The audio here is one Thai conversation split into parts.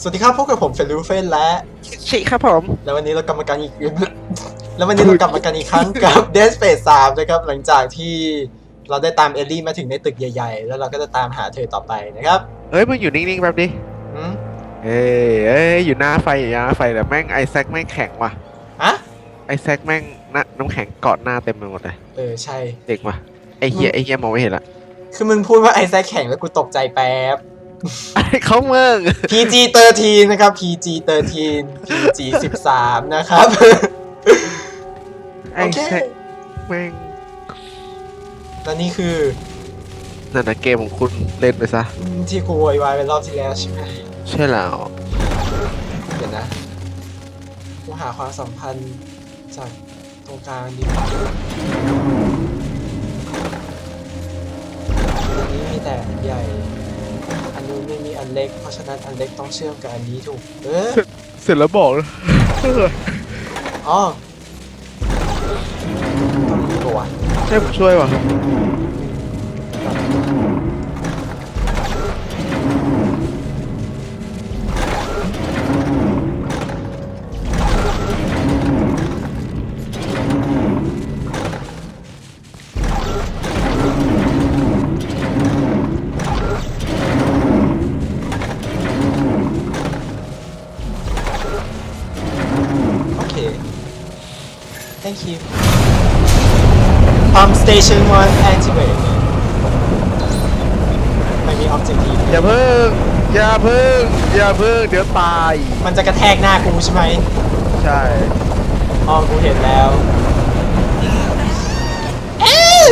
สวัสดีครับพบกับผมเฟลูเฟนและชิครับผม แล้ววันนี้เรากลับมากันอีก แล้ววันนี้เรากลับมากันอีกครั้งกับ Dead Space 3นะครับ หลังจากที่เราได้ตามเอลลี่มาถึงในตึกใหญ่ๆ แล้วเราก็จะตามหาเธอต่อไปนะครับเอ้ยมึงอยู่นิ่งๆแป๊บดิอืมเอ้ยเอ้ยอยู่หน้าไฟอยู่หน้าไฟแต่แม่งไอแซคแม่งแข็งว่ะอะไอแซคแม่งน้ำน้ำแข็งเกาะหน้าเต็มไปหมดเลยเออใช่ เด็กว่ะไอเฮียไอเฮียมองไม่เห็นละคือมึงพูดว่าไอแซคแข่งแล้วกูตกใจแป๊บ ไอเขาเมือง PG 13นะครับ PG 13 PG 13นะครับ ไอโอเคแซคแม่งแล้วนี่คือนั่นนะเกมของคุณเล่นไปซะ ที่กูโวยวายไปรอบที่แล้วใช่ไหม ใช่แล้วเดี๋ยวนะกูหาความสัมพันธ์จากตรงกลางดีกว่าอันนี้มีแต่อันใหญ่อั นนู้นไม่มีอันเล็ก เพราะฉะนั้นอันเล็กต้องเชื่อมกับอันนี้ถูกเออเสร็จแล้วบอกนะอ๋อต้องมีตัวะให้ผมช่วยว่ะ pump station one activate ไม่มี objective อย่าเพิ่ง อย่าเพิ่ง อย่าเพิ่ง เดี๋ยวตาย มันจะกระแทกหน้ากูใช่ไหมใช่ อ๋อ กูเห็นแล้ว เอ๊ะ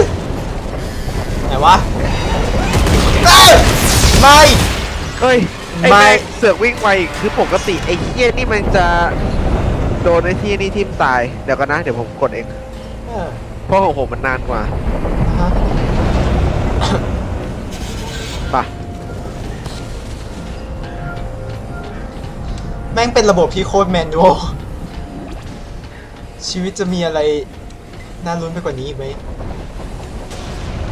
ไหนวะเอ้ยไม่ เฮ้ย ไอไม่ แม่งเสือกวิ่งไวอีกคือปกติไอเฮียนี่มันจะ โดนไอที่นี่ทิ่มตาย เดี๋ยวกันนะ เดี๋ยวผมกดเอง เออเพราะของผมมันนานกว่าฮะป่ะแม่งเป็นระบบที่โคตรแมนนวลชีวิตจะมีอะไร น่าลุ้นไปกว่านี้อีกไหม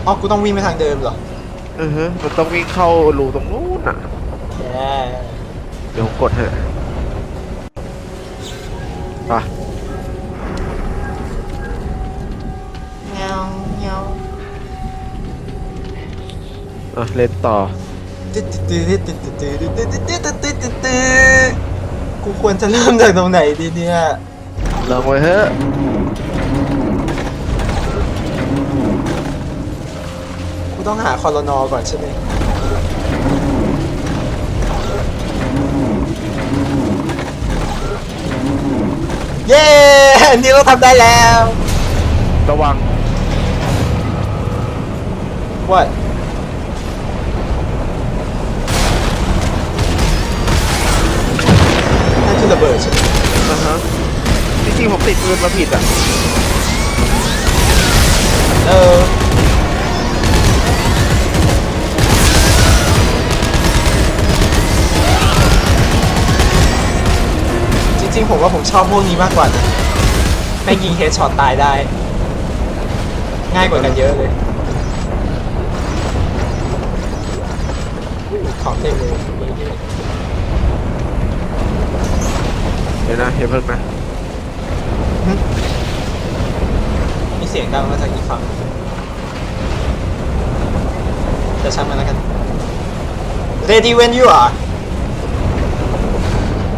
อ๋อกูต้องวิ่งไปทางเดิมเหรออือฮะมันต้องวิ่งเข้ารูตรงนู้นอะ แย่เดี๋ยวผมกดเถอะป่ะ อะเล่นต่อ กูควรจะเริ่มจากตรงไหนดีเนี่ยลองไว้เถอะต้องหาคอรนอก่อนใช่ไหมเย้ อันนี้เราทำได้แล้ว ระวัง What นั่นคือระเบิดใช่ไหมอะฮะจริงๆผมติดปืนมาผิดอะ เออจริงๆผมว่าผมชอบพวกนี้มากกว่านะแม่งยิงเฮดช็อตตายได้ ง่ายกว่ากันเยอะเลย ของเต็มเลย เดี๋ยวนะอย่าเพิ่งนะมีเสียงดังมาจากอีกฝั่งแต่ช่างมันแล้วกัน Ready when you are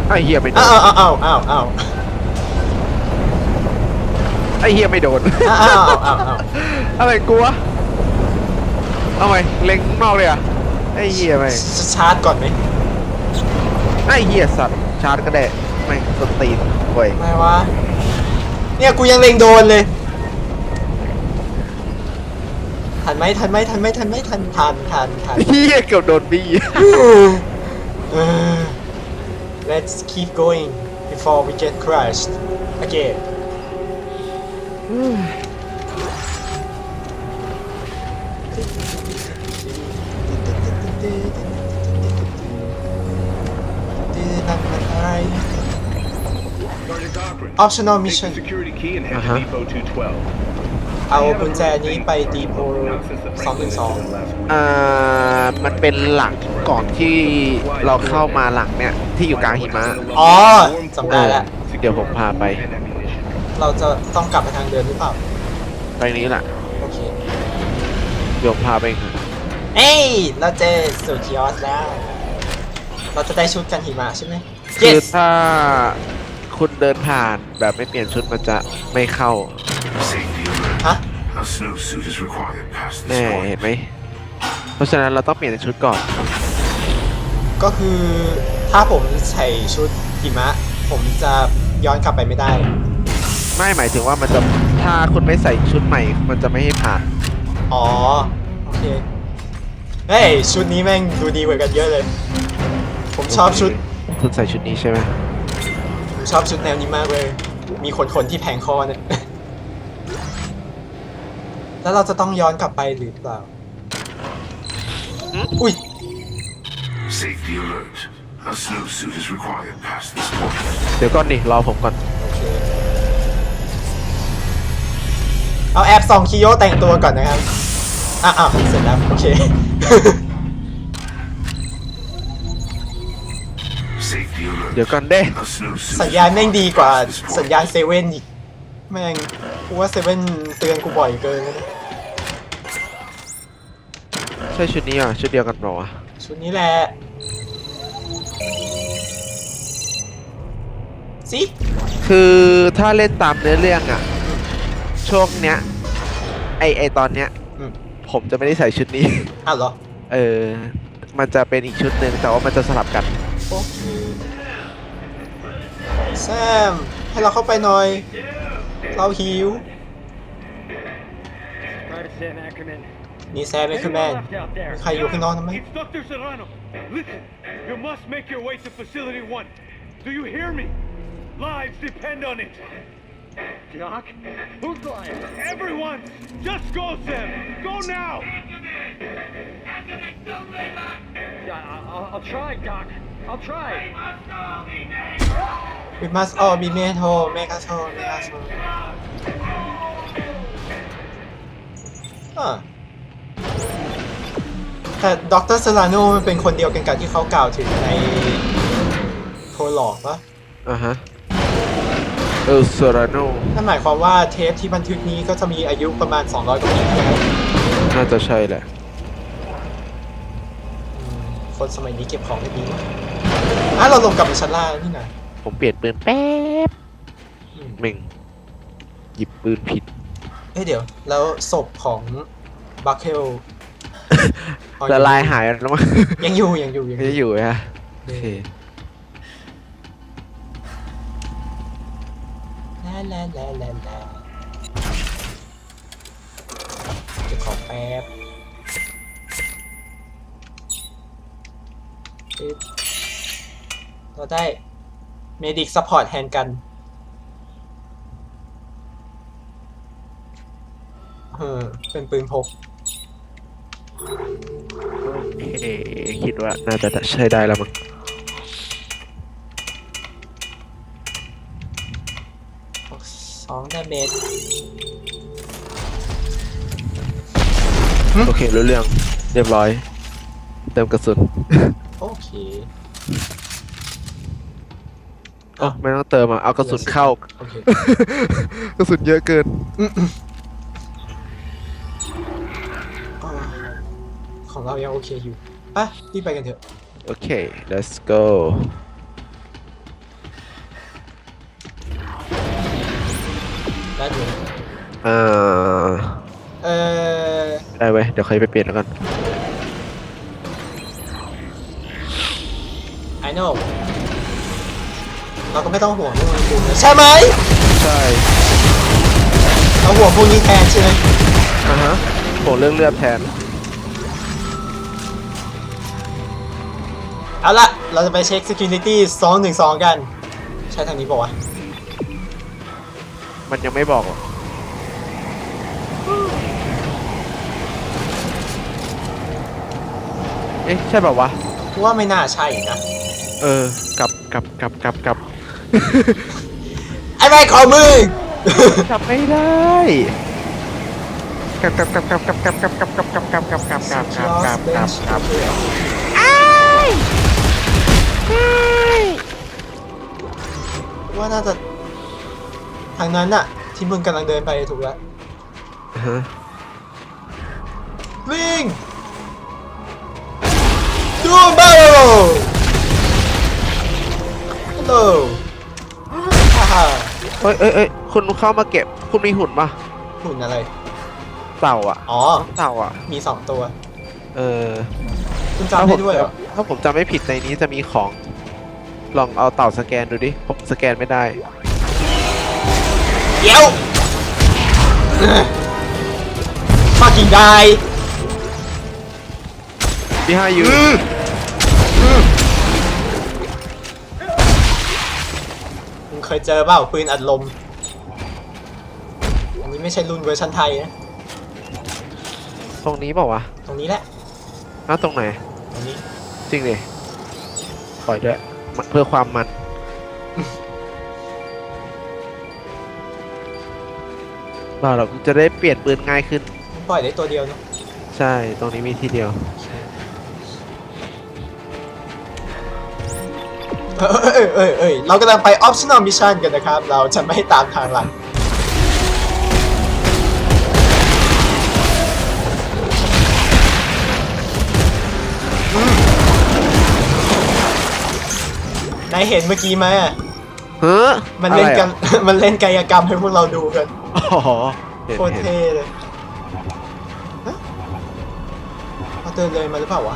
ไอเฮียไม่โดอ้านวอ้าวอ้าวอ้าวอ้าวไอเฮียไม่โดน อ้าวอ้าวอ้าวอ้าวอะไรกูวะเอาไงเล็งข้างนอกเลยอะไอเฮียไม่งชาร์จก่อนไหมไอเฮียสัตว์ชาร์จก็ได้ แม่งสตีนเว้ยไม่วะ เนี่ยกูยังเล็งโดนเลย ทันไหมทันไหมทันไหมทันไหมทันทันทันทัน เฮียเกือบโดนบีเออ Let's keep going before we get crushed again Optional Take mission the security key and head Uh-huh. to Depot 212. เอากุญแจนี้ไปดีโพสองหนึ่งสองอ่ามันเป็นหลังก่อนที่เราเข้ามาหลังเนี่ย ที่อยู่กลางหิมะ อ๋อจำได้แล้วเดี๋ยวผมพาไป เราจะต้องกลับไปทางเดินหรือเปล่า ไปนี้แหละ โอเค เดี๋ยวผมพาไปเองเอ้ย เราเจอสุดยอดแล้ว เราจะได้ชุดกันหิมะใช่ไหมคือ yes ถ้า คุณเดินผ่านแบบไม่เปลี่ยนชุดมันจะไม่เข้า Safety alert. ฮะ A snowsuit is required past แน่ this เห็น point. ไหม เพราะฉะนั้นเราต้องเปลี่ยนชุดก่อน ก็คือถ้าผมใส่ชุดหิมะ ผมจะย้อนกลับไปไม่ได้ ไม่หมายถึงว่ามันจะถ้าคุณไม่ใส่ชุดใหม่ มันจะไม่ให้ผ่าน อ๋อ โอเค เฮ้ย ชุดนี้แม่งดูดีกว่ากันเยอะเลย ผมชอบชุด คุณใส่ชุดนี้ใช่ไหมผม ชอบชุดแนวนี้มากเลย มีขนขนๆที่แผงคอเนี่ย แล้วเราจะต้องย้อนกลับไปหรือเปล่า อุ้ย Safety alert. A snowsuit is required past this point. เดี๋ยวก่อนดิรอผมก่อน โอเค เอาแอปส่องคิโยแต่งตัวก่อนนะครับ อะอะเสร็จแล้ว โอเค เดี๋ยวก่อนเด้ A snowsuit สัญ is ญาณแม่ง required ดีกว่า past this point. สัญญาณเซเว่นอีก แม่งกูว่าเซเว่นเตือนกูบ่อยเกินแล้วนะใช่ชุดนี้อะชุดเดียวกันเปล่าวะชุดนี้แหละสิคือถ้าเล่นตามเนื้อเรื่องอะ ช่วงเนี้ย ไอไอตอนเนี้ย อืม ผมจะไม่ได้ใส่ชุดนี้ อ้าวเหรอ เออ มันจะเป็นอีกชุดหนึ่งแต่ว่ามันจะสลับกัน โอเค แซม ให้เราเข้าไปหน่อย เราหิว Private Sam Ackerman. นี่แซมไม่คือแมน Left out there. ใครอยู่ข้างนอกทำไม Instructor Serrano, listen. You must make your way to Facility 1. Do you hear me? Lives depend on it. Doc? Who's lying? Everyone! Just go, Sam! Go now! Yeah, I'll, I'll try, Doc. I'll try. We must all be made whole make us whole make us whole อ่าแต่ดรเซลาโนมันเป็นคนเดียวกันกับที่เขากล่าวถึงในโทรหลอกปะอะฮะ เอลโซราโนนั่นหมายความว่าเทปที่บันทึกนี้ก็จะมีอายุประมาณ 200 กว่าปีใช่ไหมครับน่าจะใช่แหละอืมคนสมัยนี้เก็บของได้ดีมากอะเราลงกลับไปชั้นล่างนี่นะ ผมเปลี่ยนปืนแป๊บอืมเม่งหยิบปืนผิดเอ้ยเดี๋ยว แล้วศพของบัคเคลละลายหายแล้วมั้งยังอยู่ยังอยู่ยังอไม่ยู่ได้อยู่ฮะโอเคลาลาลาลาลาเก็บของแป๊บปึ๊บเราได้ Medic Support Hand กันเออเป็นปืนพกโอเคคิดว่าน่าจะใช้ได้แล้วมั้งสองดาเมจโอเครู้เรื่องเรียบร้อย เติมกระสุน โอเค อ๋อไม่ต้องเติมอะ เอากระสุนเข้า โอเคกระสุนเยอะเกิน อ่าของเรายังโอเคอยู่ไปะรีบไปกันเถอะ โอเค let's go ได้เลยอ่าเออได้ไว้ยเดี๋ยวใครไปเปลี่ยนแล้วกัน I know เราก็ไม่ต้องห่วงเรื่องอุณหภูมินะใช่ไหมใช่เราห่วงพวกนี้แทนใช่ไหมอะฮะผมเรื่องเลือดแทน เอาละเราจะไปเช็ค security 212 กัน ใช่ทางนี้บอกว่าวะมันยังไม่บอกหรอกเอ๊ะ ใช่แบบวะ กูว่าไม่น่าใช่นะ เออกลับกลับกลับกลับกลับ ไอ้แม่ของมึงกลับไม่ได้กับกับกับกับกับกับกับกับกับกับกับกับกับกับกับกับกับกับว่าน่าจะทางนั้นอะที่มึงกำลังเดินไปถูกแล้วฮะวิ่งดูมเบลฮัลโหลฮ่าฮ่า เอ้ยเอ้ยเอ้ยคุณเข้ามาเก็บ คุณมีหุ่นปะหุ่นอะไร เต่าอะ อ๋อ เต่าอะ มีสองตัว เออคุณจำได้ด้วยเหรอ ถ้าผมจำไม่ผิดในนี้จะมีของ ลองเอาเต่าสแกนดูดิ ผมสแกนไม่ได้ เดี๋ยว fucking die พี่ห้ายูมึง เคยเจอเปล่าปืนอัดลม อันนี้ไม่ใช่รุ่นเวอร์ชันไทยนะ ตรงนี้เปล่าวะตรงนี้แหละอ้าวตรงไหน ตรงนี้ จริงดิปล่อยด้วยมันเพื่อความมันบ่าเราจะได้เปลี่ยนปืนง่ายขึ้นมึงปล่อยได้ตัวเดียวเนอะใช่ ตรงนี้มีที่เดียว เอ้ยเอ้ยเอ้ยเรากำลังไป optional mission กันนะครับ เราจะไม่ตามทางหลังนายเห็นเมื่อกี้ไหมอะเฮ้อมันเล่นกันอะไรอะมันเล่นกายกรรมให้พวกเราดูกันอ๋อเห็นโคตรเห็นเท่เลยฮะเราเดินเลยมาหรือเปล่าวะ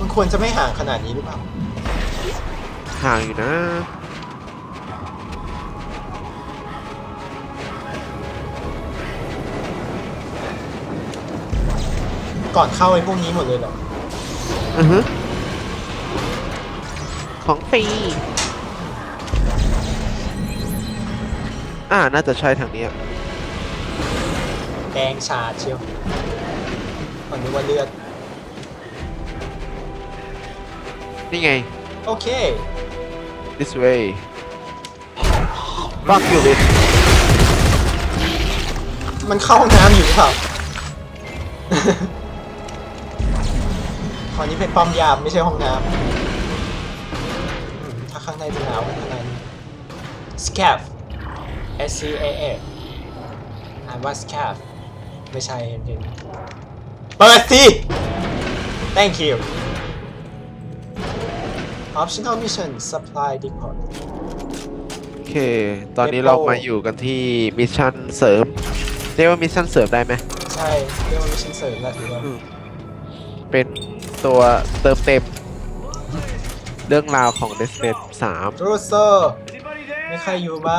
มันควรจะไม่ห่างขนาดนี้หรือเปล่า ห่างอยู่นะ ก่อนเข้าไอ้พวกนี้หมดเลยเหรอ อือฮึของฟรีอ่า น่าจะใช่ทางเนี้ยแดงชาดเชียวมันนึกว่าเลือด นี่ไง โอเค this way fuck you bitch มันเข้าห้องน้ำอยู่หรือเปล่าตอนนี้เป็นป้อมยามไม่ใช่ห้องน้ำอืมถ้าข้างในจะหนาวขนาดนั้น scav S C A A อ่านว่า scav ไม่ใช่เห็นเปิดสิ thank you optional mission supply depot โอเค ตอนนี้เรามาอยู่กันที่มิชชั่นเสริม เรียกว่ามิชชั่นเสริมได้ไหม ใช่เรียกว่า mission เสริมแหละถือว่าอืม เป็นตัวเติมเต็ม เรื่องราวของ d e s p e 3รูโซ Anybody there? มีใครอยู่ไหม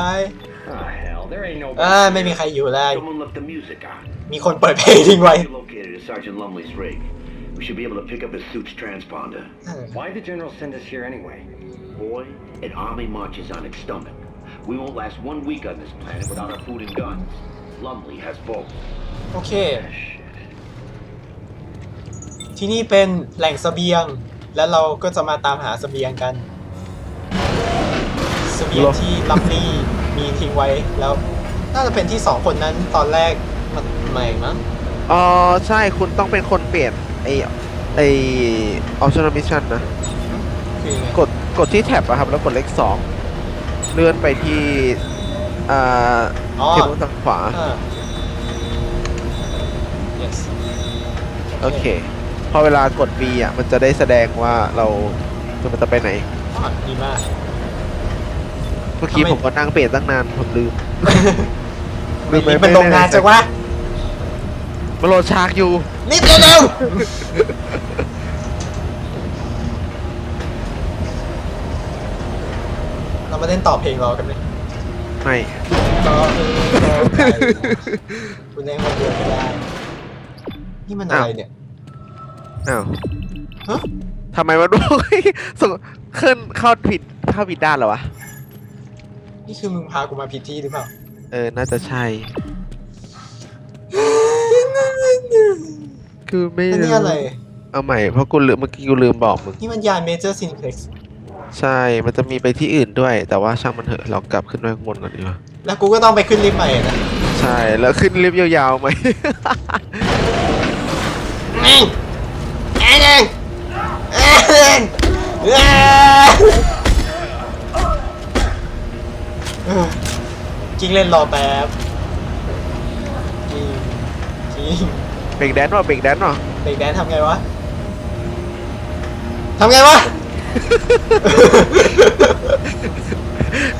Oh, hell, there ain't nobody. อ่า ไม่มีใครอยู่เลย Someone left the music on. มีคนเปิดเพลงทิ้งไว้ We're located at Sergeant Lumley's rig. We should be able to pick up his suit's transponder. เออ Why'd the general send us here anyway? Boy, an army marches on its stomach. We won't last one week on this planet without our food and guns. Lumley has both. โอเค ที่นี่เป็นแหล่งเสบียง แล้วเราก็จะมาตามหาเสบียงกันเสบียงเหรอที่ลับลี่มีทิ้งไว้แล้ว น่าจะเป็นที่สองคนนั้นตอนแรกมันใหม่มั้ง อ๋อใช่คุณต้องเป็นคนเปลี่ยน ไอไอ optional mission นะ คือยังไงกดกดที่แท็บอะครับ แล้วกดเลขสองเลื่อนไปที่อ่าอ๋อเทเบิลทางขวาอ่า yes โอเค พอเวลากด B อะ มันจะได้แสดงว่าเราคือมันจะไปไหนอ๋อดีมาก เมื่อกี้ทำไม ผมก็นั่งเปลี่ยนตั้งนาน ผมลืม ไม่รีบมันลงนานจังวะ มาโหลดฉากอยู่รีบเร็วๆเรามาเล่นต่อเพลงรอกันไหมไม่ก็เออก็ได้คุณเล่นคนเดียวไม่ได้ นี่มันอะไรเนี่ย อ้าวฮะ ทำไมมันบอกส่งขึ้นเข้าผิดเข้าผิดด้านเหรอวะ นี่คือมึงพากูมาผิดที่หรือเปล่า เออ น่าจะใช่ คือไม่แล้วนี่อะไร เอาใหม่เพราะกูลืมเมื่อกี้กูลืมบอกมึง นี่มันยานเมเจอร์ซินเพล็กซ์ใช่ มันจะมีไปที่อื่นด้วย แต่ว่าช่างมันเถอะเรากลับขึ้นไปข้างบนก่อนดีกว่า แล้วกูก็ต้องไปขึ้นลิฟต์ใหม่นะใใช่ แล้วขึ้นลิฟต์ยาวๆไหมเองเองเองเองเองเออกิ้งเล่นรอแป๊บจริงจริง เบรกแดนซ์ว่ะเบรกแดนซ์ว่ะเบรกแดนซ์ทำไงวะทำไงวะ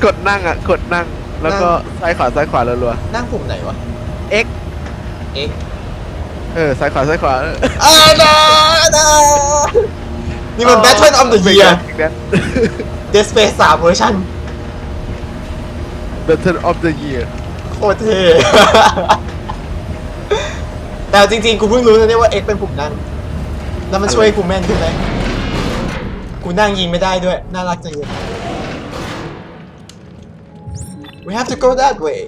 กดนั่งอะ กดนั่ง แล้วก็ซ้ายขวาซ้ายขวารัวนั่งปุ่มไหนวะ ๆ X X เออซ้ายขวาซ้ายขวาเอออ่าดาดานี่มัน Battle of the Year เบรกแดนซ์ Dead Space 3เวอร์ชัน Battle of the Year โคตรเท่ แต่จริงๆ กูเพิ่งรู้นะเนี่ยว่า X เป็นปุ่มนั่ง แล้วมันช่วยกูแม่นขึ้นไหมกูนั่งยิงไม่ได้ด้วย น่ารักจังเลย We have to go that way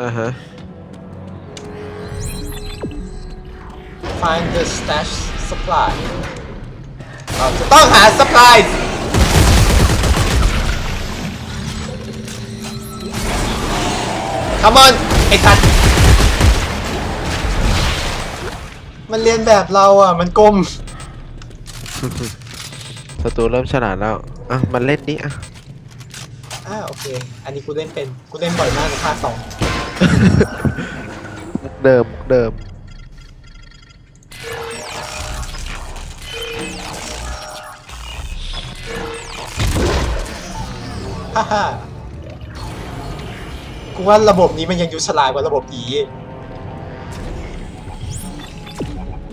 อ่าฮะ find the stash supply เราจะต้องหา supplies ค o ม on ไอ้ทัด มันเรียนแบบเราอะ มันกลม ศัตรูเริ่มฉลาดแล้ว อะ มันเล่นนี้อะ อ่าโอเค อันนี้กูเล่นเป็น กูเล่นบ่อยมากในภาคสองมุกเดิมมุกเดิม ฮ่าฮ่ากูว่าระบบนี้มันยังยุฉลาดกว่าระบบอี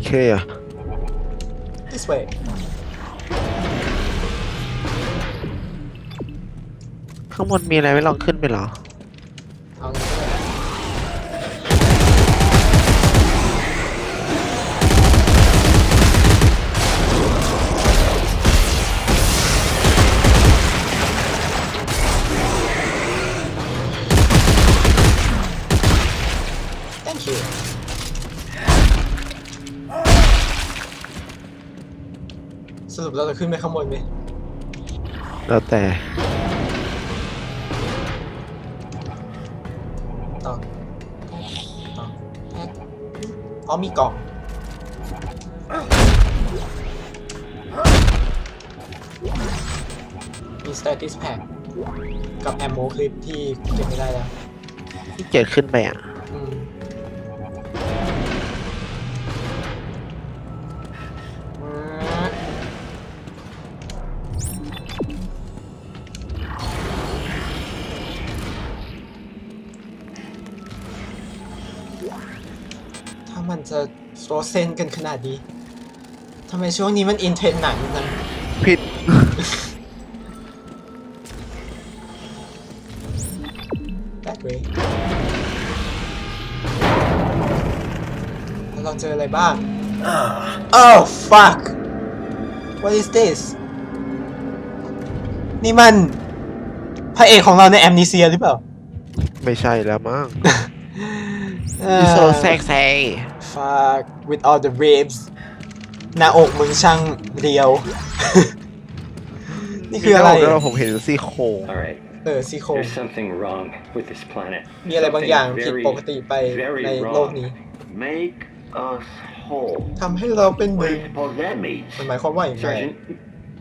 โอเคอะ this way ข้างบนมีอะไรไม่ลองขึ้นไปเหรอ เราจะขึ้นไปข้างบนไหมแล้วแต่ต่อต่ออ๋อมีกล่องมี status pack กับ ammo clip ที่เก็บไม่ได้แล้วที่เกียจขึ้นไปอะ อืม จะโฟรเซนกันขนาดนี้ทำไมช่วงนี้มันอินเทรนด์หนังจังผิด that way แล้วเราเจออะไรบ้าง oh fuck what is this นี่มันพระเอกของเราในแอมนิเซียหรือเปล่า ไม่ใช่แล้วมั้ง เอ่อ โซแซกแซ fuck with all the ribs หน้าอกมึงช่างเรียว นี่คืออะไร แล้วผมเห็นซี่โครง All right. เออซี่โครง There's something wrong with this planet. มีอะไรบางอย่าง Something ผิด very, ปกติไป very ในโลก wrong. นี้ Make us whole. ทำให้เราเป็นห What do นึ่ง you suppose that means? มันหมายความว่าอย่างไร Sergeant,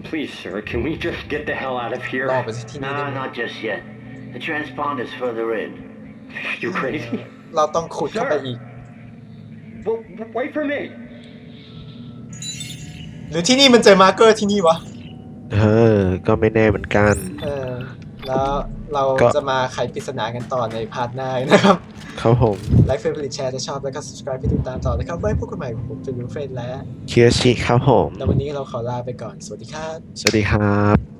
please, sir, can we just get the hell out of รอ here? ไปสักทีนี้ได้ No, ไหม not just yet. The transponder's further in. You crazy? เราต้องขุดเข้าไปอีก Well, wait for me. หรือที่นี่มันเจอมาร์เกอร์ที่นี่วะ เออ ก็ไม่แน่เหมือนกัน เออ แล้วเราก็ จะมาไขปริศนากันต่อในพาร์ทหน้านะครับ ครับผม ไลค์เฟรนด์แชร์ถ้าชอบ แล้วก็ subscribe ไปติดตามต่อนะครับ ไว้พบกันใหม่ผมเป็นยูเฟรนและเคียร์ชิครับผมแล้ววันนี้เราขอลาไปก่อน สวัสดีครับ สวัสดีครับ